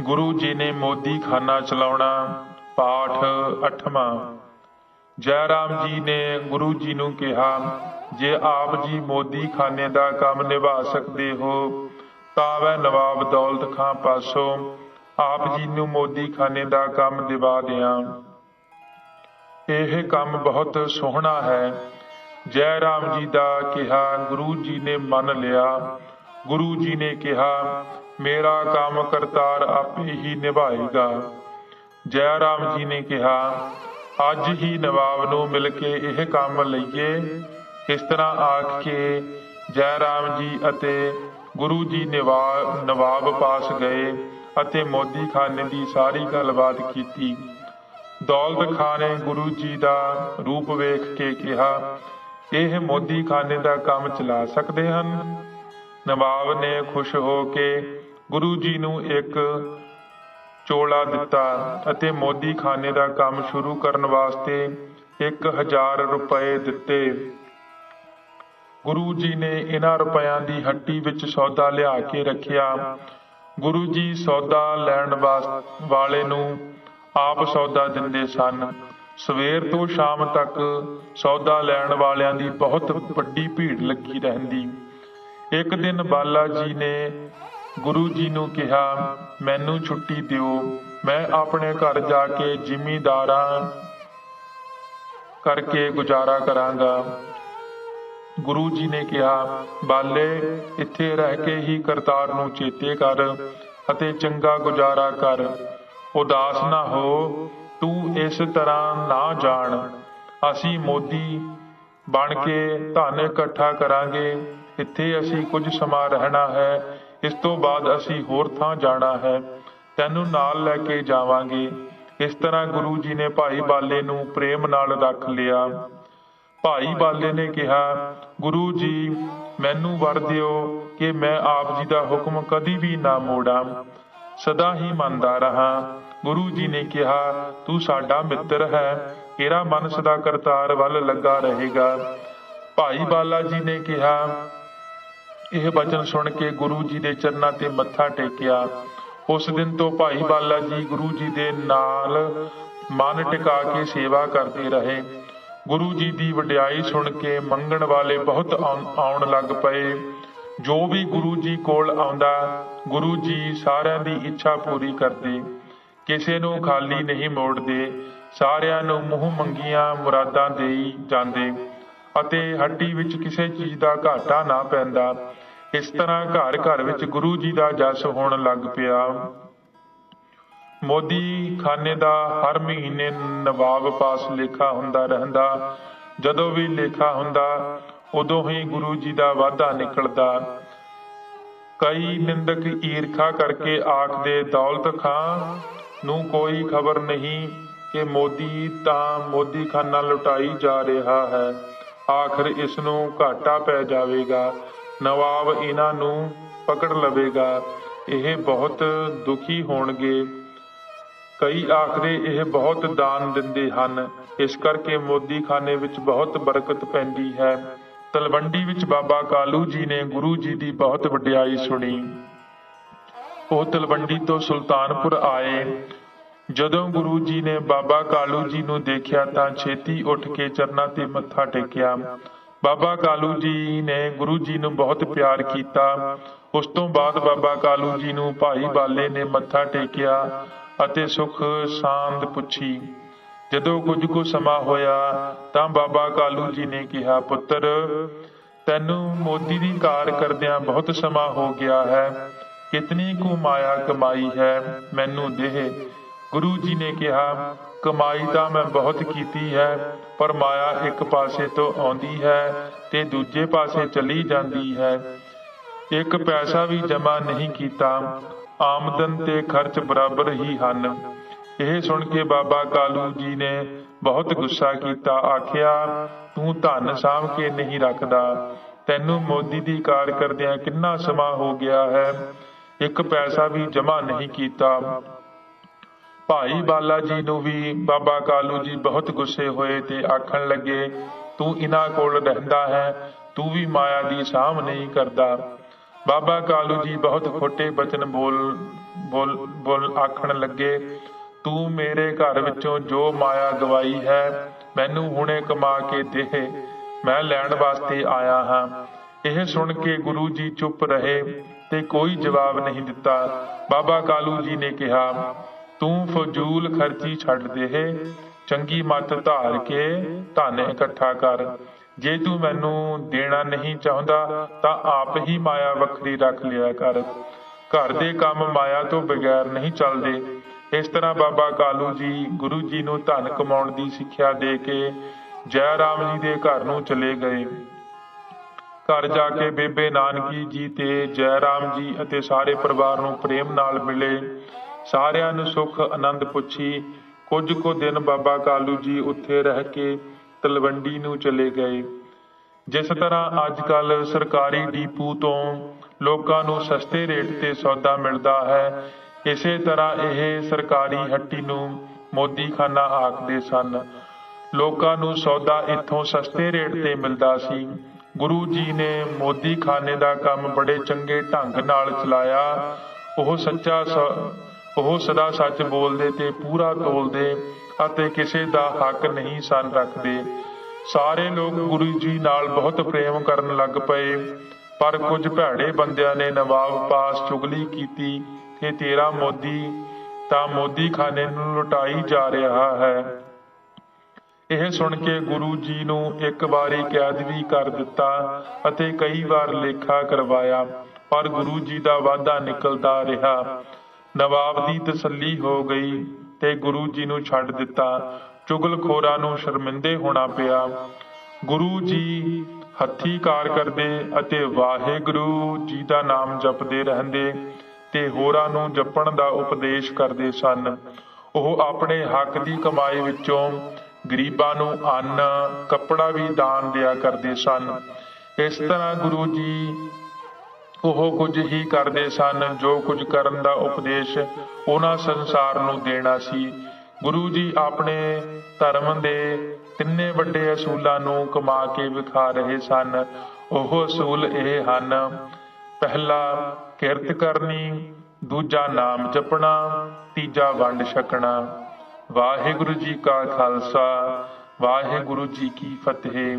ਗੁਰੂ ਜੀ ਨੇ ਮੋਦੀ ਖਾਨਾ ਚਲਾਉਣਾ, ਪਾਠ 8ਵਾਂ ਜੈ ਰਾਮ ਜੀ ਨੇ ਗੁਰੂ ਜੀ ਨੂੰ ਕਿਹਾ, ਜੇ ਆਪ ਜੀ ਮੋਦੀ ਖਾਨੇ ਦਾ ਕੰਮ ਨਿਭਾ ਸਕਦੇ ਹੋ ਤਾਂ ਵੈ ਨਵਾਬ ਦੌਲਤ ਖਾਂ ਪਾਸੋਂ ਆਪ ਜੀ ਨੂੰ ਮੋਦੀ ਖਾਨੇ ਦਾ ਕੰਮ ਦਿਵਾ ਦਿਆਂ। ਇਹ ਕੰਮ ਬਹੁਤ ਸੋਹਣਾ ਹੈ। ਜੈ ਰਾਮ ਜੀ ਦਾ ਕਿਹਾ, ਗੁਰੂ ਜੀ ਨੇ ਮੰਨ ਲਿਆ ਗੁਰੂ ਜੀ ਨੇ ਕਿਹਾ, ਮੇਰਾ ਕੰਮ ਕਰਤਾਰ ਆਪੇ ਹੀ ਨਿਭਾਏਗਾ। ਜੈ ਰਾਮ ਜੀ ਨੇ ਕਿਹਾ, ਅੱਜ ਹੀ ਨਵਾਬ ਨੂੰ ਮਿਲ ਕੇ ਇਹ ਕੰਮ ਲਈਏ। ਇਸ ਤਰ੍ਹਾਂ ਆਖ ਕੇ ਜੈ ਰਾਮ ਜੀ ਅਤੇ ਗੁਰੂ ਜੀ ਨਵਾਬ ਨਵਾਬ ਪਾਸ ਗਏ ਅਤੇ ਮੋਦੀ ਖਾਨੇ ਦੀ ਸਾਰੀ ਗੱਲਬਾਤ ਕੀਤੀ। ਦੌਲਤ ਖਾਨ ਨੇ ਗੁਰੂ ਜੀ ਦਾ ਰੂਪ ਵੇਖ ਕੇ ਕਿਹਾ, ਇਹ ਮੋਦੀ ਖਾਨੇ ਦਾ ਕੰਮ ਚਲਾ ਸਕਦੇ ਹਨ? ਨਵਾਬ ਨੇ ਖੁਸ਼ ਹੋ ਕੇ ਗੁਰੂ ਜੀ ਨੂੰ ਇੱਕ ਚੋਲਾ ਦਿੱਤਾ ਅਤੇ ਮੋਦੀ ਖਾਨੇ ਦਾ ਕੰਮ ਸ਼ੁਰੂ ਕਰਨ ਵਾਸਤੇ 1000 ਰੁਪਏ ਦਿੱਤੇ। ਗੁਰੂ ਜੀ ਨੇ ਇਹਨਾਂ ਰੁਪਇਆਂ ਦੀ ਹੱਟੀ ਵਿੱਚ ਸੌਦਾ ਲਿਆ ਕੇ ਰੱਖਿਆ। ਗੁਰੂ ਜੀ ਸੌਦਾ ਲੈਣ ਵਾਸ- ਵਾਲੇ ਨੂੰ ਆਪ ਸੌਦਾ ਦਿੰਦੇ ਸਨ। ਸਵੇਰ ਤੋਂ ਸ਼ਾਮ ਤੱਕ ਸੌਦਾ ਲੈਣ ਵਾਲਿਆਂ ਦੀ ਬਹੁਤ ਵੱਡੀ ਭੀੜ ਲੱਗੀ ਰਹਿੰਦੀ। ਇੱਕ ਦਿਨ ਬਾਲਾ ਜੀ ਨੇ ਗੁਰੂ ਜੀ ਨੂੰ ਕਿਹਾ, ਮੈਨੂੰ ਛੁੱਟੀ ਦਿਓ, ਮੈਂ ਆਪਣੇ ਘਰ ਜਾ ਕੇ ਜ਼ਿਮੀਂਦਾਰਾਂ ਕਰਕੇ ਗੁਜ਼ਾਰਾ ਕਰਾਂਗਾ। ਗੁਰੂ ਜੀ ਨੇ ਕਿਹਾ, ਬਾਲੇ, ਇੱਥੇ ਰਹਿ ਕੇ ਹੀ ਕਰਤਾਰ ਨੂੰ ਚੇਤੇ ਕਰ ਅਤੇ ਚੰਗਾ ਗੁਜ਼ਾਰਾ ਕਰ। ਉਦਾਸ ਨਾ ਹੋ, ਤੂੰ ਇਸ ਤਰ੍ਹਾਂ ਨਾ ਜਾਣ। ਅਸੀਂ ਮੋਦੀ ਬਣ ਕੇ ਧਨ ਇਕੱਠਾ ਕਰਾਂਗੇ। ਇੱਥੇ ਅਸੀਂ ਕੁਝ ਸਮਾਂ ਰਹਿਣਾ ਹੈ, ਇਸ ਤੋਂ ਬਾਅਦ ਅਸੀਂ ਹੋਰ ਥਾਂ ਜਾਣਾ ਹੈ, ਤੈਨੂੰ ਨਾਲ ਲੈ ਕੇ ਜਾਵਾਂਗੇ। ਇਸ ਤਰ੍ਹਾਂ ਗੁਰੂ ਜੀ ਨੇ ਭਾਈ ਬਾਲੇ ਨੂੰ ਪ੍ਰੇਮ ਨਾਲ ਰੱਖ ਲਿਆ। ਭਾਈ ਬਾਲੇ ਨੇ ਕਿਹਾ, ਗੁਰੂ ਜੀ, ਮੈਨੂੰ ਵਰ ਦਿਓ ਕਿ ਮੈਂ ਆਪ ਜੀ ਦਾ ਹੁਕਮ ਕਦੀ ਵੀ ਨਾ ਮੋੜਾਂ। ਸਦਾ ਹੀ ਮੰਨਦਾ ਰਹਾ। ਗੁਰੂ ਜੀ ਨੇ ਕਿਹਾ, ਤੂੰ ਸਾਡਾ ਮਿੱਤਰ ਹੈ, ਤੇਰਾ ਮਨ ਸਦਾ ਕਰਤਾਰ ਵੱਲ ਲੱਗਾ ਰਹੇਗਾ। ਭਾਈ ਬਾਲਾ ਜੀ ਨੇ ਕਿਹਾ ਇਹ ਬਚਨ ਸੁਣ ਕੇ ਗੁਰੂ ਜੀ ਦੇ ਚਰਨਾਂ ਤੇ ਮੱਥਾ ਟੇਕਿਆ। ਉਸ ਦਿਨ ਤੋਂ ਭਾਈ ਬਾਲਾ ਜੀ ਗੁਰੂ ਜੀ ਦੇ ਨਾਲ ਮਨ ਟਿਕਾ ਕੇ ਸੇਵਾ ਕਰਦੇ ਰਹੇ। ਗੁਰੂ ਜੀ ਦੀ ਵਡਿਆਈ ਸੁਣ ਕੇ ਮੰਗਣ ਵਾਲੇ ਬਹੁਤ ਆਉਣ ਆਉਣ ਲੱਗ ਪਏ। ਜੋ ਵੀ ਗੁਰੂ ਜੀ ਕੋਲ ਆਉਂਦਾ, ਗੁਰੂ ਜੀ ਸਾਰਿਆਂ ਦੀ ਇੱਛਾ ਪੂਰੀ ਕਰਦੇ। ਕਿਸੇ ਨੂੰ ਖਾਲੀ ਨਹੀਂ ਮੋੜਦੇ, ਸਾਰਿਆਂ ਨੂੰ ਮੂੰਹ ਮੰਗੀਆਂ ਮੁਰਾਦਾਂ ਦੇਈ ਜਾਂਦੇ। ਅਤੇ ਹੱਟੀ ਵਿੱਚ ਕਿਸੇ ਚੀਜ਼ ਦਾ ਘਾਟਾ ਨਾ ਪੈਂਦਾ। ਇਸ ਤਰ੍ਹਾਂ ਘਰ ਘਰ ਵਿੱਚ ਗੁਰੂ ਜੀ ਦਾ ਜਸ ਹੋਣ ਲੱਗ ਪਿਆ। ਮੋਦੀ ਖਾਨੇ ਦਾ ਹਰ ਮਹੀਨੇ ਨਵਾਬ ਪਾਸ ਲੇਖਾ ਹੁੰਦਾ ਰਹਿੰਦਾ। ਜਦੋਂ ਵੀ ਲੇਖਾ ਹੁੰਦਾ, ਉਦੋਂ ਹੀ ਗੁਰੂ ਜੀ ਦਾ ਵਾਧਾ ਨਿਕਲਦਾ। ਕਈ ਨਿੰਦਕ ਈਰਖਾ ਕਰਕੇ ਆਖਦੇ ਦੌਲਤ ਖਾਂ, ਨੂੰ ਕੋਈ ਖਬਰ ਨਹੀਂ ਕਿ ਮੋਦੀ ਤਾਂ ਮੋਦੀ ਖਾਨਾ ਲੁਟਾਈ ਜਾ ਰਿਹਾ ਹੈ। ਆਖਰ ਇਸ ਨੂੰ ਘਾਟਾ ਪੈ ਜਾਵੇਗਾ, ਨਵਾਬ ਇਹਨਾਂ ਨੂੰ ਪਕੜ ਲਵੇਗਾ। ਇਹ ਬਹੁਤ ਦੁਖੀ ਹੋਣਗੇ। ਕਈ ਆਖਦੇ ਇਹ ਬਹੁਤ ਦਾਨ ਦਿੰਦੇ ਹਨ। ਇਸ ਕਰਕੇ ਮੋਦੀ ਖਾਨੇ ਵਿੱਚ ਬਹੁਤ ਬਰਕਤ ਪੈਂਦੀ ਹੈ। ਤਲਵੰਡੀ ਵਿੱਚ ਬਾਬਾ ਕਾਲੂ ਜੀ ਨੇ ਗੁਰੂ ਜੀ ਦੀ ਬਹੁਤ ਵਡਿਆਈ ਸੁਣੀ। ਉਹ ਤਲਵੰਡੀ ਤੋਂ ਸੁਲਤਾਨਪੁਰ ਆਏ। ਜਦੋਂ ਗੁਰੂ ਜੀ ਨੇ ਬਾਬਾ ਕਾਲੂ ਜੀ ਨੂੰ ਦੇਖਿਆ ਤਾਂ ਛੇਤੀ ਉੱਠ ਕੇ ਚਰਨਾਂ ਤੇ ਮੱਥਾ ਟੇਕਿਆ। ਬਾਬਾ ਕਾਲੂ ਜੀ ਨੇ ਗੁਰੂ ਜੀ ਨੂੰ ਬਹੁਤ ਪਿਆਰ ਕੀਤਾ। ਉਸ ਤੋਂ ਬਾਅਦ ਬਾਬਾ ਕਾਲੂ ਜੀ ਨੂੰ ਭਾਈ ਬਾਲੇ ਨੇ ਮੱਥਾ ਟੇਕਿਆ ਅਤੇ ਸੁਖ ਸ਼ਾਂਤ ਪੁੱਛੀ। ਜਦੋਂ ਕੁਝ ਕੁ ਸਮਾਂ ਹੋਇਆ ਤਾਂ ਬਾਬਾ ਕਾਲੂ ਜੀ ਨੇ ਕਿਹਾ, ਪੁੱਤਰ, ਤੈਨੂੰ ਮੋਦੀ ਦੀ ਕਾਰ ਕਰਦਿਆਂ ਬਹੁਤ ਸਮਾਂ ਹੋ ਗਿਆ ਹੈ। ਕਿਤਨੀ ਕੁ ਮਾਇਆ ਕਮਾਈ ਹੈ, ਮੈਨੂੰ ਦੇਹ ਗੁਰੂ ਜੀ ਨੇ ਕਿਹਾ, ਕਮਾਈ ਤਾਂ ਮੈਂ ਬਹੁਤ ਕੀਤੀ ਹੈ, ਪਰ ਮਾਇਆ ਇੱਕ ਪਾਸੇ ਤੋਂ ਆਉਂਦੀ ਹੈ ਤੇ ਦੂਜੇ ਪਾਸੇ ਚਲੀ ਜਾਂਦੀ ਹੈ। ਇੱਕ ਪੈਸਾ ਵੀ ਜਮ੍ਹਾਂ ਨਹੀਂ ਕੀਤਾ, ਆਮਦਨ ਤੇ ਖਰਚ ਬਰਾਬਰ ਹੀ ਹਨ। ਇਹ ਸੁਣ ਕੇ ਬਾਬਾ ਕਾਲੂ ਜੀ ਨੇ ਬਹੁਤ ਗੁੱਸਾ ਕੀਤਾ, ਆਖਿਆ, ਤੂੰ ਧਨ ਸਾਂਭ ਕੇ ਨਹੀਂ ਰੱਖਦਾ। ਤੈਨੂੰ ਮੋਦੀ ਦੀ ਕਾਰ ਕਰਦਿਆਂ ਕਿੰਨਾ ਸਮਾਂ ਹੋ ਗਿਆ ਹੈ। ਇੱਕ ਪੈਸਾ ਵੀ ਜਮ੍ਹਾਂ ਨਹੀਂ ਕੀਤਾ। ਭਾਈ ਬਾਲਾ ਜੀ ਨੂੰ ਵੀ ਬਾਬਾ ਕਾਲੂ ਜੀ ਬਹੁਤ ਗੁੱਸੇ ਹੋਏ ਤੇ ਆਖਣ ਲੱਗੇ ਤੂੰ ਇਹਨਾਂ ਕੋਲ ਰਹਿੰਦਾ ਹੈ ਤੂੰ ਵੀ ਮਾਇਆ ਦੀ ਸਾਂਭ ਨਹੀਂ ਕਰਦਾ। ਬਾਬਾ ਕਾਲੂ ਜੀ ਬਹੁਤ ਖੋਟੇ ਬਚਨ ਬੋਲ ਬੋਲ ਬੋਲ ਆਖਣ ਲੱਗੇ ਤੂੰ ਮੇਰੇ ਘਰ ਵਿੱਚੋਂ ਜੋ ਮਾਇਆ ਗਵਾਈ ਹੈ ਮੈਨੂੰ ਹੁਣੇ ਕਮਾ ਕੇ ਦੇ। ਮੈਂ ਲੈਣ ਵਾਸਤੇ ਆਇਆ ਹਾਂ। ਇਹ ਸੁਣ ਕੇ ਗੁਰੂ ਜੀ ਚੁੱਪ ਰਹੇ ਤੇ ਕੋਈ ਜਵਾਬ ਨਹੀਂ ਦਿੱਤਾ। ਬਾਬਾ ਕਾਲੂ ਜੀ ਨੇ ਕਿਹਾ ਤੂੰ ਫਜ਼ੂਲ ਖਰਚੀ ਛੱਡ ਦੇ ਚੰਗੀ ਮੱਤ ਧਾਰ ਕੇ ਧਨ ਇਕੱਠਾ ਕਰ। ਜੇ ਤੂੰ ਮੈਨੂੰ ਦੇਣਾ ਨਹੀਂ ਚਾਹੁੰਦਾ, ਤਾਂ ਆਪ ਹੀ ਮਾਇਆ ਵੱਖਰੀ ਰੱਖ ਲਿਆ ਕਰ। ਘਰ ਦੇ ਕੰਮ ਮਾਇਆ ਤੋਂ ਬਗੈਰ ਨਹੀਂ ਚੱਲਦੇ। ਇਸ ਤਰ੍ਹਾਂ ਬਾਬਾ ਕਾਲੂ ਜੀ ਗੁਰੂ ਜੀ ਨੂੰ ਧਨ ਕਮਾਉਣ ਦੀ ਸਿੱਖਿਆ ਦੇ ਕੇ ਜੈ ਰਾਮ ਜੀ ਦੇ ਘਰ ਨੂੰ ਚਲੇ ਗਏ। ਘਰ ਜਾ ਕੇ ਬੇਬੇ ਨਾਨਕੀ ਜੀ ਤੇ ਜੈ ਰਾਮ ਜੀ ਅਤੇ ਸਾਰੇ ਪਰਿਵਾਰ ਨੂੰ ਪ੍ਰੇਮ ਨਾਲ ਮਿਲੇ। ਸਾਰਿਆਂ ਨੂੰ ਸੁੱਖ ਆਨੰਦ ਪੁੱਛੀ। ਕੁਝ ਕੁ ਦਿਨ ਬਾਬਾ ਕਾਲੂ ਜੀ ਉੱਥੇ ਰਹਿ ਕੇ ਤਲਵੰਡੀ ਨੂੰ ਚਲੇ ਗਏ। ਜਿਸ ਤਰ੍ਹਾਂ ਅੱਜ ਕੱਲ ਸਰਕਾਰੀ ਡੀਪੂ ਤੋਂ ਲੋਕਾਂ ਨੂੰ ਸਸਤੇ ਰੇਟ ਤੇ ਸੌਦਾ ਮਿਲਦਾ ਹੈ, ਇਸੇ ਤਰ੍ਹਾਂ ਇਹ ਸਰਕਾਰੀ ਹੱਟੀ ਨੂੰ ਮੋਦੀਖਾਨਾ ਆਖਦੇ ਸਨ। ਲੋਕਾਂ ਨੂੰ ਸੌਦਾ ਇੱਥੋਂ ਸਸਤੇ ਰੇਟ ਤੇ ਮਿਲਦਾ ਸੀ। ਗੁਰੂ ਜੀ ਨੇ ਮੋਦੀਖਾਨੇ ਦਾ ਕੰਮ ਬੜੇ ਚੰਗੇ ਢੰਗ ਨਾਲ ਚਲਾਇਆ। ਉਹ ਸੱਚਾ ਸ- ਉਹ ਸਦਾ ਸੱਚ ਬੋਲਦੇ ਤੇ ਪੂਰਾ ਤੋਲਦੇ ਅਤੇ ਕਿਸੇ ਦਾ ਹੱਕ ਨਹੀਂ ਸਨ ਰੱਖਦੇ। ਸਾਰੇ ਲੋਕ ਗੁਰੂ ਜੀ ਨਾਲ ਬਹੁਤ ਪ੍ਰੇਮ ਕਰਨ ਲੱਗ ਪਏ, ਪਰ ਕੁਝ ਭੈੜੇ ਬੰਦਿਆਂ ਨੇ ਨਵਾਬ ਪਾਸ ਚੁਗਲੀ ਕੀਤੀ ਕਿ ਤੇਰਾ ਮੋਦੀ ਤਾਂ ਮੋਦੀ ਖਾਨੇ ਨੂੰ ਲੁਟਾਈ ਜਾ ਰਿਹਾ ਹੈ। ਇਹ ਸੁਣ ਕੇ ਗੁਰੂ ਜੀ ਨੂੰ ਇੱਕ ਵਾਰੀ ਕੈਦ ਵੀ ਕਰ ਦਿੱਤਾ ਅਤੇ ਕਈ ਵਾਰ ਲੇਖਾ ਕਰਵਾਇਆ, ਪਰ ਗੁਰੂ ਜੀ ਦਾ ਵਾਅਦਾ ਨਿਕਲਦਾ ਰਿਹਾ। ਨਵਾਬ ਦੀ ਤਸੱਲੀ ਹੋ ਗਈ ਤੇ ਗੁਰੂ ਜੀ ਨੂੰ ਛੱਡ ਦਿੱਤਾ। ਚੁਗਲਖੋਰਾਂ ਨੂੰ ਸ਼ਰਮਿੰਦੇ ਹੋਣਾ ਪਿਆ। ਗੁਰੂ ਜੀ ਹੱਥੀ ਕਾਰ ਕਰਦੇ ਅਤੇ ਵਾਹਿਗੁਰੂ ਜੀ ਦਾ ਨਾਮ ਜਪਦੇ ਰਹਿੰਦੇ ਤੇ ਹੋਰਾਂ ਨੂੰ ਜਪਣ ਦਾ ਉਪਦੇਸ਼ ਕਰਦੇ ਸਨ। ਉਹ ਆਪਣੇ ਹੱਕ ਦੀ ਕਮਾਈ ਵਿੱਚੋਂ ਗਰੀਬਾਂ ਨੂੰ ਅੰਨ, ਕੱਪੜਾ ਵੀ ਦਾਨ ਦਿਆ ਕਰਦੇ ਸਨ। ਇਸ ਤਰ੍ਹਾਂ ਗੁਰੂ ਜੀ ਉਹ ਕੁਝ ਹੀ ਕਰਦੇ ਸਨ, ਜੋ ਕੁਝ ਕਰਨ ਦਾ ਉਪਦੇਸ਼ ਉਹਨਾਂ ਸੰਸਾਰ ਨੂੰ ਦੇਣਾ ਸੀ। ਗੁਰੂ ਜੀ ਆਪਣੇ ਧਰਮ ਦੇ ਤਿੰਨੇ ਵੱਡੇ ਅਸੂਲਾਂ ਨੂੰ ਕਮਾ ਕੇ ਵਿਖਾ ਰਹੇ ਸਨ। ਉਹ ਅਸੂਲ ਇਹ ਹਨ, ਪਹਿਲਾ, ਕਿਰਤ ਕਰਨੀ, ਦੂਜਾ, ਨਾਮ ਜਪਣਾ, ਤੀਜਾ, ਵੰਡ ਛਕਣਾ। ਵਾਹਿਗੁਰੂ ਜੀ ਕਾ ਖਾਲਸਾ, ਵਾਹਿਗੁਰੂ ਜੀ ਕੀ ਫਤਿਹ।